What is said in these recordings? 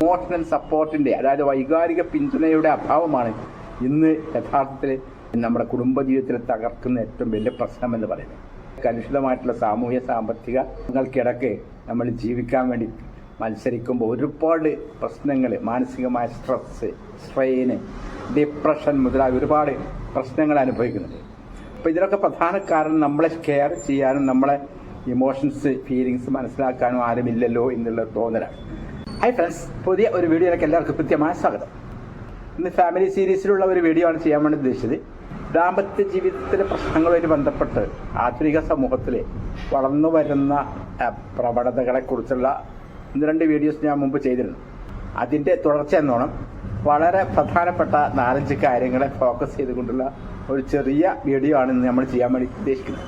Emotional സപ്പോർട്ടിന്റെ അതായത് വൈകാരിക പിന്തുണയുടെ അഭാവമാണ് ഇന്ന് യഥാർത്ഥത്തിൽ നമ്മുടെ കുടുംബജീവിതത്തിൽ തകർക്കുന്ന ഏറ്റവും വലിയ പ്രശ്നം എന്ന് പറയുന്നത്. കലുഷിതമായിട്ടുള്ള സാമൂഹ്യ സാമ്പത്തികങ്ങൾക്കിടക്ക് നമ്മൾ ജീവിക്കാൻ വേണ്ടി മത്സരിക്കുമ്പോൾ ഒരുപാട് പ്രശ്നങ്ങൾ മാനസികമായ സ്ട്രെസ് സ്ട്രെയിന് ഡിപ്രഷൻ മുതലായ ഒരുപാട് പ്രശ്നങ്ങൾ അനുഭവിക്കുന്നുണ്ട്. അപ്പോൾ ഇതിനൊക്കെ പ്രധാന കാരണം നമ്മളെ കെയർ ചെയ്യാനും നമ്മളെ ഇമോഷൻസ് ഫീലിങ്സ് മനസ്സിലാക്കാനും ആരുമില്ലല്ലോ എന്നുള്ള തോന്നലാണ്. ഹായ് ഫ്രണ്ട്സ് പുതിയ ഒരു വീഡിയോയിലേക്ക് എല്ലാവർക്കും കൃത്യമായ സ്വാഗതം. ഇന്ന് ഫാമിലി സീരീസിലുള്ള ഒരു വീഡിയോ ആണ് ചെയ്യാൻ വേണ്ടി ഉദ്ദേശിച്ചത്. ദാമ്പത്യ ജീവിതത്തിലെ പ്രശ്നങ്ങളുമായിട്ട് ബന്ധപ്പെട്ട് ആധുനിക സമൂഹത്തിൽ വളർന്നു വരുന്ന പ്രവണതകളെ പ്രവണതകളെക്കുറിച്ചുള്ള ഒന്ന് രണ്ട് വീഡിയോസ് ഞാൻ മുമ്പ് ചെയ്തിരുന്നു. അതിന്റെ തുടർച്ച എന്നോണം വളരെ പ്രധാനപ്പെട്ട നാലഞ്ച് കാര്യങ്ങളെ ഫോക്കസ് ചെയ്തുകൊണ്ടുള്ള ഒരു ചെറിയ വീഡിയോ ആണ് ഇന്ന് നമ്മൾ ചെയ്യാൻ വേണ്ടി ഉദ്ദേശിക്കുന്നത്.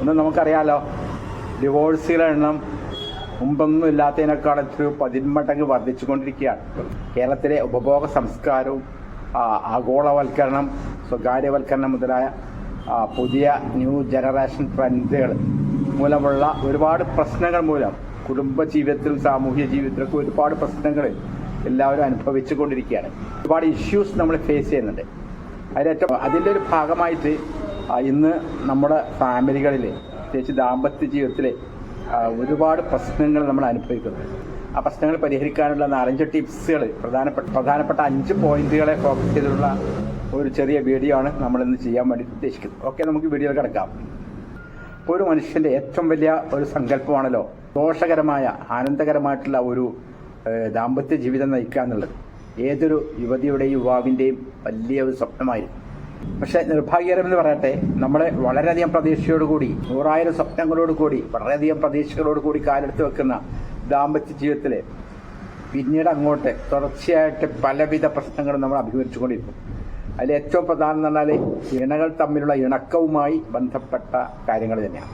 ഇന്ന് നമുക്കറിയാലോ ഡിവോഴ്സുകളുടെ എണ്ണം മുമ്പൊന്നും ഇല്ലാത്തതിനേക്കാൾ എത്രയോ പതിന്മടങ്ങ് വർദ്ധിച്ചുകൊണ്ടിരിക്കുകയാണ്. കേരളത്തിലെ ഉപഭോഗ സംസ്കാരവും ആഗോളവൽക്കരണം സ്വകാര്യവൽക്കരണം മുതലായ പുതിയ ന്യൂ ജനറേഷൻ ട്രെൻഡുകൾ മൂലമുള്ള ഒരുപാട് പ്രശ്നങ്ങൾ മൂലം കുടുംബ ജീവിതത്തിലും സാമൂഹ്യ ജീവിതത്തിലൊക്കെ ഒരുപാട് പ്രശ്നങ്ങൾ എല്ലാവരും അനുഭവിച്ചു കൊണ്ടിരിക്കുകയാണ് ഒരുപാട് ഇഷ്യൂസ് നമ്മൾ ഫേസ് ചെയ്യുന്നുണ്ട്. അതിലേറ്റവും അതിന്റെ ഒരു ഭാഗമായിട്ട് ഇന്ന് നമ്മുടെ ഫാമിലികളിൽ പ്രത്യേകിച്ച് ദാമ്പത്യ ജീവിതത്തിൽ ഒരുപാട് പ്രശ്നങ്ങൾ നമ്മൾ അനുഭവിക്കുന്നത് ആ പ്രശ്നങ്ങൾ പരിഹരിക്കാനുള്ള നാലഞ്ച് ടിപ്സുകൾ പ്രധാനപ്പെട്ട പ്രധാനപ്പെട്ട അഞ്ച് പോയിന്റുകളെ ഫോക്കസ് ചെയ്തിട്ടുള്ള ഒരു ചെറിയ വീഡിയോ ആണ് നമ്മൾ ഇന്ന് ചെയ്യാൻ വേണ്ടി ഉദ്ദേശിക്കുന്നത്. ഓക്കെ നമുക്ക് വീഡിയോ കിടക്കാം. ഒരു മനുഷ്യന്റെ ഏറ്റവും വലിയ ഒരു സങ്കല്പമാണല്ലോ ദോഷകരമായ ആനന്ദകരമായിട്ടുള്ള ഒരു ദാമ്പത്യ ജീവിതം നയിക്കുക എന്നുള്ളത്. ഏതൊരു യുവതിയുടെയും യുവാവിന്റെയും വലിയ ഒരു സ്വപ്നമായിരുന്നു. പക്ഷേ നിർഭാഗ്യകരമെന്ന് പറയട്ടെ. നമ്മളെ വളരെയധികം പ്രതീക്ഷയോടുകൂടി നൂറായിരം സ്വപ്നങ്ങളോട് കൂടി വളരെയധികം പ്രതീക്ഷകളോട് കൂടി കാലെടുത്ത് വെക്കുന്ന ദാമ്പത്യ ജീവിതത്തിൽ പിന്നീട് അങ്ങോട്ട് തുടർച്ചയായിട്ട് പലവിധ പ്രശ്നങ്ങളും നമ്മൾ അഭിമുഖിച്ചുകൊണ്ടിരിക്കും അതിൽ ഏറ്റവും പ്രധാനം എന്ന് പറഞ്ഞാൽ ഇണകൾ തമ്മിലുള്ള ഇണക്കവുമായി ബന്ധപ്പെട്ട കാര്യങ്ങൾ തന്നെയാണ്.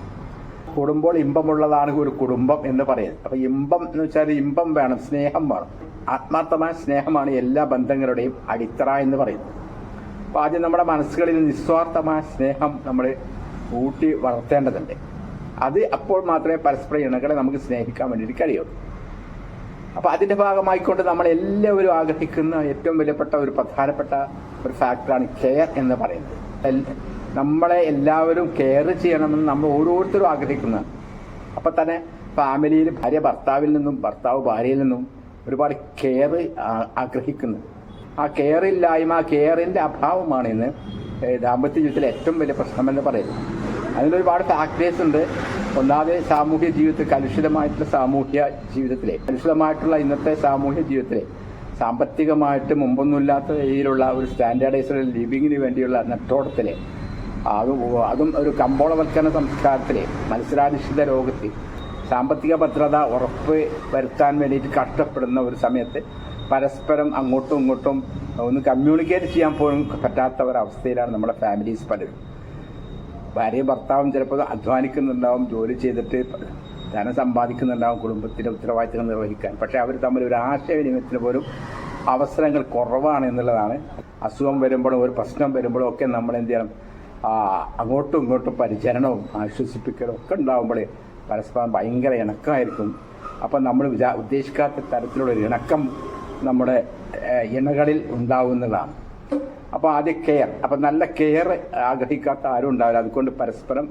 കൂടുമ്പോൾ ഇമ്പമുള്ളതാണ് ഒരു കുടുംബം എന്ന് പറയുന്നത്. അപ്പൊ ഇമ്പം എന്ന് വെച്ചാൽ ഇമ്പം വേണം സ്നേഹം വേണം. ആത്മാർത്ഥമായ സ്നേഹമാണ് എല്ലാ ബന്ധങ്ങളുടെയും അടിത്തറ എന്ന് പറയുന്നത്. ആദ്യം നമ്മുടെ മനസ്സുകളിൽ നിസ്വാർത്ഥമായ സ്നേഹം നമ്മൾ ഊട്ടി വളർത്തേണ്ടതുണ്ട്. അത് അപ്പോൾ മാത്രമേ പരസ്പര ഇണകളെ നമുക്ക് സ്നേഹിക്കാൻ വേണ്ടിയിട്ട് കഴിയുള്ളൂ അപ്പൊ അതിന്റെ ഭാഗമായിക്കൊണ്ട് നമ്മൾ എല്ലാവരും ആഗ്രഹിക്കുന്ന ഏറ്റവും വിലപ്പെട്ട ഒരു പ്രധാനപ്പെട്ട ഒരു ഫാക്ടറാണ് കെയർ എന്ന് പറയുന്നത്. നമ്മളെ എല്ലാവരും കെയർ ചെയ്യണമെന്ന് നമ്മൾ ഓരോരുത്തരും ആഗ്രഹിക്കുന്നതാണ് അപ്പൊ തന്നെ ഫാമിലിയിൽ ഭാര്യ ഭർത്താവിൽ നിന്നും ഭർത്താവ് ഭാര്യയിൽ നിന്നും ഒരുപാട് കെയർ ആഗ്രഹിക്കുന്നു. ആ ആ കെയറിന്റെ അഭാവമാണ് ഇന്ന് ദാമ്പത്യ ജീവിതത്തിലെ ഏറ്റവും വലിയ പ്രശ്നമെന്ന് പറയുന്നത് അതിനൊരുപാട് ഫാക്ടേഴ്സ് ഉണ്ട്. ഒന്നാമത് സാമൂഹ്യ ജീവിതത്തിൽ കലുഷിതമായിട്ടുള്ള സാമൂഹ്യ ജീവിതത്തിലെ കലുഷിതമായിട്ടുള്ള ഇന്നത്തെ സാമൂഹ്യ ജീവിതത്തിലെ സാമ്പത്തികമായിട്ട് മുമ്പൊന്നുമില്ലാത്ത രീതിയിലുള്ള ഒരു സ്റ്റാൻഡേർഡൈസ്ഡ് ലിവിങ്ങിന് വേണ്ടിയുള്ള നെട്ടോട്ടത്തിലെ അതും അതും ഒരു കമ്പോളവൽക്കരണ സംസ്കാരത്തിലെ മത്സരാധിഷ്ഠിത രോഗത്തിൽ സാമ്പത്തിക ഭദ്രത ഉറപ്പ് വരുത്താൻ വേണ്ടിയിട്ട് കഷ്ടപ്പെടുന്ന ഒരു സമയത്ത് പരസ്പരം അങ്ങോട്ടും ഇങ്ങോട്ടും ഒന്ന് കമ്മ്യൂണിക്കേറ്റ് ചെയ്യാൻ പോലും പറ്റാത്ത ഒരവസ്ഥയിലാണ് നമ്മുടെ ഫാമിലീസ് പലരും. ഭാര്യയും ഭർത്താവും ചിലപ്പോൾ അധ്വാനിക്കുന്നുണ്ടാവും ജോലി ചെയ്തിട്ട് ധനം സമ്പാദിക്കുന്നുണ്ടാവും കുടുംബത്തിന്റെ ഉത്തരവാദിത്തങ്ങൾ നിർവഹിക്കാൻ. പക്ഷേ അവർ തമ്മിൽ ഒരു ആശയവിനിമയത്തിന് പോലും അവസരങ്ങൾ കുറവാണ് എന്നുള്ളതാണ്. അസുഖം വരുമ്പോഴും ഒരു പ്രശ്നം വരുമ്പോഴും ഒക്കെ നമ്മൾ എന്ത് ചെയ്യണം? അങ്ങോട്ടും ഇങ്ങോട്ടും പരിചരണവും ആശ്വസിപ്പിക്കലും ഒക്കെ ഉണ്ടാകുമ്പോഴേ പരസ്പരം ഭയങ്കര ഇണക്കമായിരിക്കും. അപ്പം നമ്മൾ വിചാ ഉദ്ദേശിക്കാത്ത തരത്തിലുള്ള ഒരു ഇണക്കം നമ്മുടെ ഇണകളിൽ ഉണ്ടാവുന്നതാണ്. അപ്പോൾ ആദ്യം കെയർ. അപ്പം നല്ല കെയർ ആഗ്രഹിക്കാത്ത ആരും ഉണ്ടാവില്ല. അതുകൊണ്ട് പരസ്പരം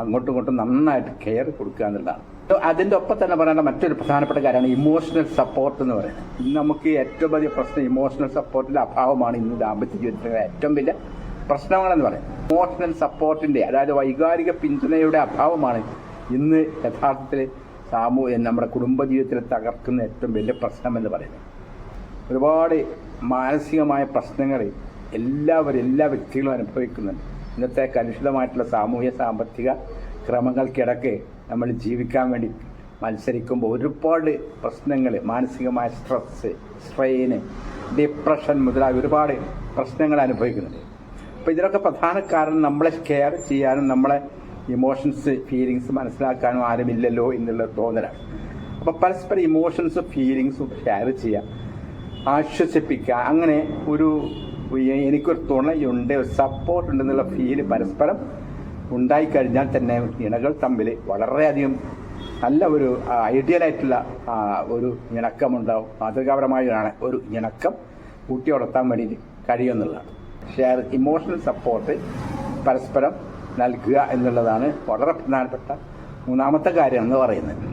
അങ്ങോട്ടും ഇങ്ങോട്ടും നന്നായിട്ട് കെയർ കൊടുക്കുക എന്നുള്ളതാണ്. അതിന്റെ ഒപ്പം തന്നെ പറയേണ്ട മറ്റൊരു പ്രധാനപ്പെട്ട കാര്യമാണ് ഇമോഷണൽ സപ്പോർട്ട് എന്ന് പറയുന്നത്. ഇന്ന് നമുക്ക് ഏറ്റവും വലിയ പ്രശ്നം ഇമോഷണൽ സപ്പോർട്ടിന്റെ അഭാവമാണ് ഇന്ന് ദാമ്പത്യ ജീവിതത്തിലെ ഏറ്റവും വലിയ പ്രശ്നങ്ങളെന്ന് പറയുന്നത് ഇമോഷണൽ സപ്പോർട്ടിന്റെ അതായത് വൈകാരിക പിന്തുണയുടെ അഭാവമാണ് ഇന്ന് യഥാർത്ഥത്തിൽ സാമൂഹ്യ നമ്മുടെ കുടുംബ കുടുംബജീവിതത്തിൽ തകർക്കുന്ന ഏറ്റവും വലിയ പ്രശ്നം എന്ന് പറയുന്നത്. ഒരുപാട് മാനസികമായ പ്രശ്നങ്ങൾ എല്ലാവരും എല്ലാ വ്യക്തികളും അനുഭവിക്കുന്നുണ്ട്. ഇന്നത്തെ കലുഷിതമായിട്ടുള്ള സാമൂഹ്യ സാമ്പത്തിക ക്രമങ്ങൾക്കിടക്ക് നമ്മൾ ജീവിക്കാൻ വേണ്ടി മത്സരിക്കുമ്പോൾ ഒരുപാട് പ്രശ്നങ്ങൾ മാനസികമായ സ്ട്രെസ് സ്ട്രെയിന് ഡിപ്രഷൻ മുതലായ ഒരുപാട് പ്രശ്നങ്ങൾ അനുഭവിക്കുന്നുണ്ട്. അപ്പോൾ ഇതിനൊക്കെ പ്രധാന കാരണം നമ്മളെ കെയർ ചെയ്യാനും നമ്മളെ ഇമോഷൻസ് ഫീലിങ്സ് മനസ്സിലാക്കാനും ആരുമില്ലല്ലോ എന്നുള്ള തോന്നലാണ്. അപ്പോൾ പരസ്പരം ഇമോഷൻസും ഫീലിങ്സും ഷെയർ ചെയ്യാം. ആശ്വസിപ്പിക്കുക. അങ്ങനെ ഒരു എനിക്കൊരു തുണയുണ്ട് സപ്പോർട്ട് ഉണ്ടെന്നുള്ള ഫീൽ പരസ്പരം ഉണ്ടായിക്കഴിഞ്ഞാൽ തന്നെ ഇണകൾ തമ്മിൽ വളരെയധികം നല്ല ഒരു ഐഡിയലായിട്ടുള്ള ഒരു ഇണക്കമുണ്ടാവും. മാതൃകാപരമായാണ് ഒരു ഇണക്കം കൂട്ടി വളർത്താൻ വേണ്ടി കഴിയുമെന്നുള്ളതാണ്. ഷെയർ ഇമോഷണൽ സപ്പോർട്ട് പരസ്പരം നൽകുക എന്നുള്ളതാണ് വളരെ പ്രധാനപ്പെട്ട മൂന്നാമത്തെ കാര്യം എന്ന് പറയുന്നത്.